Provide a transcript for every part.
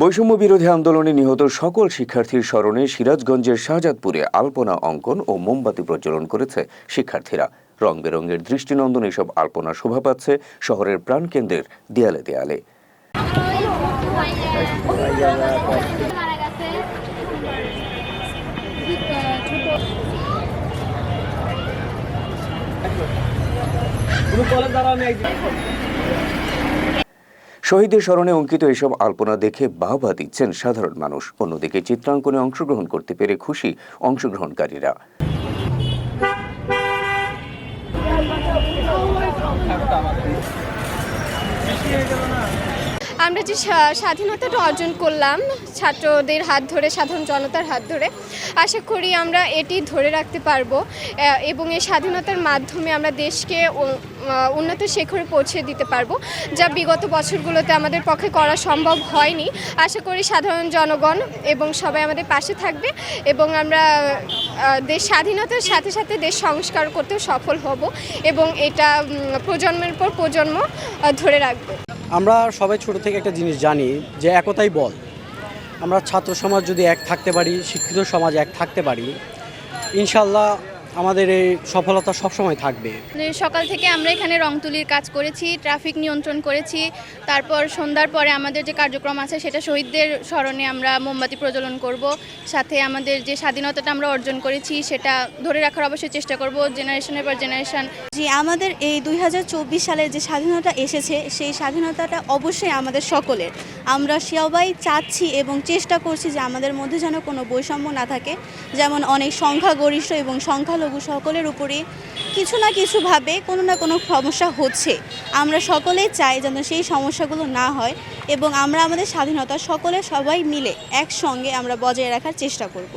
বৈষম্য বিরোধী আন্দোলনে নিহত সকল শিক্ষার্থীর স্মরণে সিরাজগঞ্জের শাহজাদপুরে আলপনা অঙ্কন ও মোমবাতি প্রজ্বলন করেছে শিক্ষার্থীরা। রং বেরঙের দৃষ্টিনন্দন এসব আলপনা শোভা পাচ্ছে শহরের প্রাণকেন্দ্রের দেয়ালে দেয়ালে। শহীদের স্মরণে অঙ্কিত এসব আলপনা দেখে বাহবা দিচ্ছেন সাধারণ মানুষ। অন্যদিকে চিত্রাঙ্কনে অংশগ্রহণ করতে পেরে খুশি অংশগ্রহণকারীরা। আমরা যে স্বা- স্বাধীনতাটা অর্জন করলাম, ছাত্রদের হাত ধরে, সাধারণ জনতার হাত ধরে, আশা করি আমরা এটি ধরে রাখতে পারব এবং এই স্বাধীনতার মাধ্যমে আমরা দেশকে উন্নত শিখরে পৌঁছে দিতে পারব, যা বিগত বছরগুলোতে আমাদের পক্ষে করা সম্ভব হয়নি। আশা করি সাধারণ জনগণ এবং সবাই আমাদের পাশে থাকবে, এবং আমরা দেশ স্বাধীনতার সাথে সাথে দেশ সংস্কার করতেও সফল হব, এবং এটা প্রজন্মের পর প্রজন্ম ধরে রাখবে। আমরা সবাই ছোট থেকে একটা জিনিস জানি যে একতাই বল। আমরা ছাত্র সমাজ যদি এক থাকতে পারি, শিক্ষিত সমাজ এক থাকতে পারি, ইনশাল্লাহ আমাদের এই সফলতা সবসময় থাকবে। মানে সকাল থেকে আমরা এখানে রং তুলির কাজ করেছি ট্রাফিক নিয়ন্ত্রণ করেছি তারপর সন্ধ্যার পরে আমাদের যে কার্যক্রম আছে সেটা শহীদদের স্মরণে আমরা মোমবাতি প্রজ্বলন করব সাথে আমাদের যে স্বাধীনতাটা আমরা অর্জন করেছি সেটা ধরে রাখার অবশ্যই চেষ্টা করব জেনারেশনের পর জেনারেশন। জি আমাদের এই দুই হাজার চব্বিশ সালের যে স্বাধীনতা এসেছে সেই স্বাধীনতাটা অবশ্যই আমাদের সকলের। আমরা সবাই চাচ্ছি এবং চেষ্টা করছি যে আমাদের মধ্যে যেন কোনো বৈষম্য না থাকে যেমন অনেক সংখ্যাগরিষ্ঠ এবং সংখ্যালঘু সকলের উপরে কিছু না কিছুভাবে কোনো না কোনো সমস্যা হচ্ছে। আমরা সকলেই চাই যেন সেই সমস্যাগুলো না হয় এবং আমরা আমাদের স্বাধীনতা সকলে সবাই মিলে একসঙ্গে আমরা বজায় রাখার চেষ্টা করব।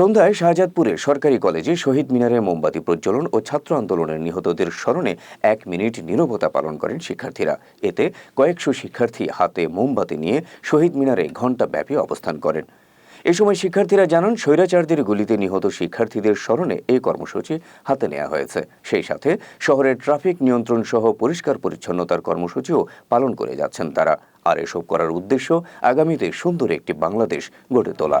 সন্ধ্যায় শাহজাদপুরের সরকারি কলেজে শহীদ মিনারে মোমবাতি প্রজ্বলন ও ছাত্র আন্দোলনের নিহতদের স্মরণে এক মিনিট নীরবতা পালন করেন শিক্ষার্থীরা। এতে কয়েকশো শিক্ষার্থী হাতে মোমবাতি নিয়ে শহীদ মিনারে ঘণ্টা ব্যাপী অবস্থান করেন। এ সময় শিক্ষার্থীরা জানান, স্বৈরাচারদের গুলিতে নিহত শিক্ষার্থীদের স্মরণে এই কর্মসূচি হাতে নেওয়া হয়েছে। সেই সাথে শহরের ট্রাফিক নিয়ন্ত্রণ সহ পরিষ্কার পরিচ্ছন্নতার কর্মসূচিও পালন করে যাচ্ছেন তারা। আর এসব করার উদ্দেশ্য আগামীতে সুন্দর একটি বাংলাদেশ গড়ে তোলা।